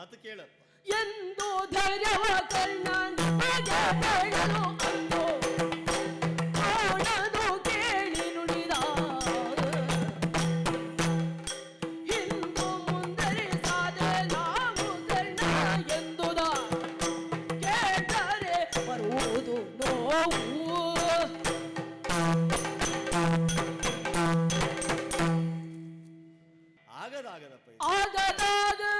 ಮಾತು ಕೇಳಪ್ಪ ಎಂದು ಧೈರ್ಯವ ಕರ್ಣನಿಗೆ ಹೇಳಲು ಅಂದು ಅವನದು ಕೇಳಿ ನುಡಿದ ಹಿಂದು ಮುಂದರಿಸಾದೆ ನಾವು ಕರ್ಣ ಎಂದುದ ಕೇಳರೆ ಬರುವುದು ನೋವು. ಆಗದಾಗದಪ್ಪ. ಆಗದಾಗದು.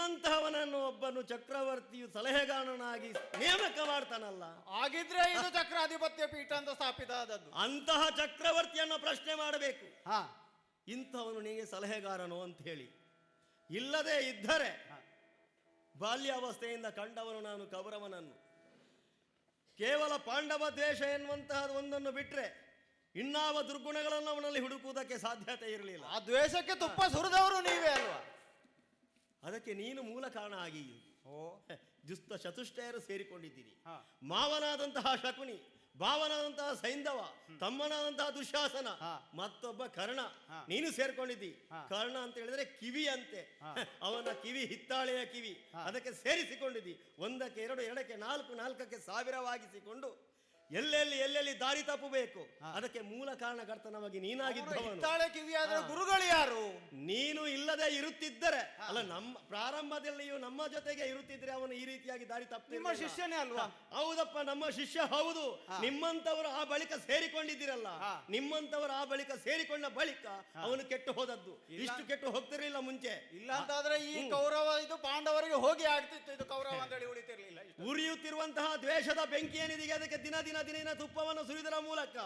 ನಿನ್ನಂತಹವನನ್ನು ಒಬ್ಬನು ಚಕ್ರವರ್ತಿಯು ಸಲಹೆಗಾರನಾಗಿ ನೇಮಕ ಮಾಡ್ತಾನಲ್ಲ ಆಗಿದ್ರೆ ಇದು ಚಕ್ರಾಧಿಪತ್ಯ ಪೀಠ ಅಂತ ಸ್ಥಾಪಿತ ಆದದ್ದು. ಅಂತಹ ಚಕ್ರವರ್ತಿಯನ್ನು ಪ್ರಶ್ನೆ ಮಾಡಬೇಕು. ಹಾ. ಇಂಥವನು ನಿನಗೆ ಸಲಹೆಗಾರನು ಅಂತ ಹೇಳಿ. ಇಲ್ಲದೆ ಇದ್ದರೆ ಬಾಲ್ಯಾವಸ್ಥೆಯಿಂದ ಕಂಡವನು ನಾನು ಕೌರವನನ್ನು. ಕೇವಲ ಪಾಂಡವ ದ್ವೇಷ ಎನ್ನುವಂತಹ ಒಂದನ್ನು ಬಿಟ್ಟರೆ ಇನ್ನಾವ ದುರ್ಗುಣಗಳನ್ನು ಅವನಲ್ಲಿ ಹುಡುಕುವುದಕ್ಕೆ ಸಾಧ್ಯತೆ ಇರಲಿಲ್ಲ. ಆ ದ್ವೇಷಕ್ಕೆ ತುಪ್ಪ ಸುರಿದವರು ನೀವೇ ಅಲ್ವಾ? ಅದಕ್ಕೆ ನೀನು ಮೂಲ ಕಾರಣ ಆಗಿ. ಓ. ದುಷ್ಟ ಚತುಷ್ಟಯರು ಸೇರಿಕೊಂಡಿದ್ದೀರಿ. ಮಾವನಾದಂತಹ ಶಕುನಿ ಭಾವನಾದಂತಹ ಸೈಂಧವ ತಮ್ಮನಾದಂತಹ ದುಶಾಸನ ಮತ್ತೊಬ್ಬ ಕರ್ಣ. ನೀನು ಸೇರ್ಕೊಂಡಿದ್ದಿ. ಕರ್ಣ ಅಂತ ಹೇಳಿದ್ರೆ ಕಿವಿ ಅಂತೆ. ಅವನ ಕಿವಿ ಹಿತ್ತಾಳೆಯ ಕಿವಿ. ಅದಕ್ಕೆ ಸೇರಿಸಿಕೊಂಡಿದ್ದಿ. ಒಂದಕ್ಕೆ ಎರಡು ಎರಡಕ್ಕೆ ನಾಲ್ಕು ನಾಲ್ಕಕ್ಕೆ ಸಾವಿರವಾಗಿಸಿಕೊಂಡು ಎಲ್ಲೆಲ್ಲಿ ಎಲ್ಲೆಲ್ಲಿ ದಾರಿ ತಪ್ಪಬೇಕು? ಅದಕ್ಕೆ ಮೂಲ ಕಾರಣಕರ್ತನವಾಗಿ ನೀನಾಗಿದ್ದವನು. ತಾಳೆ ಕಿವಿಯಾದ್ರೆ ಗುರುಗಳು ಯಾರು? ನೀನು ಇಲ್ಲದೆ ಇರುತ್ತಿದ್ದರೆ ಅಲ್ಲ ನಮ್ಮ ಪ್ರಾರಂಭದಲ್ಲಿಯೂ ನಮ್ಮ ಜೊತೆಗೆ ಇರುತ್ತಿದ್ರೆ ಅವನು ಈ ರೀತಿಯಾಗಿ ದಾರಿ ತಪ್ಪು ನಿಮ್ಮ ಶಿಷ್ಯನೇ ಅಲ್ವಾ? ಹೌದಪ್ಪ ನಮ್ಮ ಶಿಷ್ಯ ಹೌದು. ನಿಮ್ಮಂತವರು ಆ ಬಳಿಕ ಸೇರಿಕೊಂಡಿದ್ದೀರಲ್ಲ. ನಿಮ್ಮಂತವರು ಆ ಬಳಿಕ ಸೇರಿಕೊಂಡ ಬಳಿಕ ಅವನು ಕೆಟ್ಟು ಹೋದದ್ದು. ಇಷ್ಟು ಕೆಟ್ಟು ಹೋಗ್ತಿರ್ಲಿಲ್ಲ ಮುಂಚೆ. ಇಲ್ಲ ಅಂತಾದ್ರೆ ಈ ಕೌರವ ಇದು ಪಾಂಡವರಿಗೆ ಹೋಗಿ ಆಗ್ತಿತ್ತು. ಇದು ಕೌರವ ಉಳಿತಿರ್ಲಿಲ್ಲ ಇಷ್ಟು. ಉರಿಯುತ್ತಿರುವಂತಹ ದ್ವೇಷದ ಬೆಂಕಿ ಏನಿದೆ ಅದಕ್ಕೆ ದಿನ ದಿನ ದಿನ ತುಪ್ಪವನ್ನು ಸುರಿದರ ಮೂಲಕ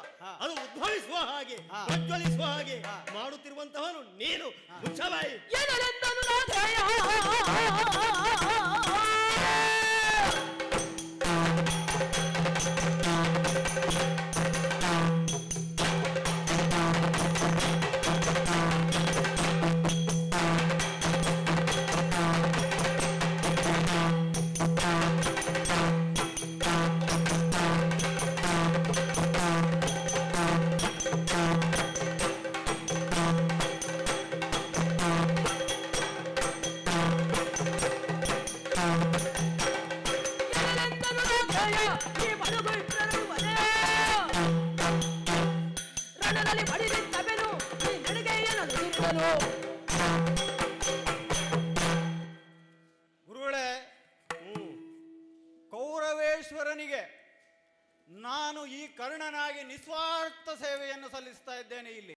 ಅದು ಉದ್ಭವಿಸುವ ಹಾಗೆ. ಪ್ರಜ್ವಲಿಸುವ ಹಾಗೆ ಮಾಡುತ್ತಿರುವಂತಹ ಮಾಡುತ್ತಿರುವಂತಹವನು ನೀನು. ಮುಚ್ಚಬಾಯಿ ಗುರುಗಳೇ ಕೌರವೇಶ್ವರನಿಗೆ ನಾನು ಈ ಕರ್ಣನಾಗಿ ನಿಸ್ವಾರ್ಥ ಸೇವೆಯನ್ನು ಸಲ್ಲಿಸ್ತಾ ಇದ್ದೇನೆ ಇಲ್ಲಿ.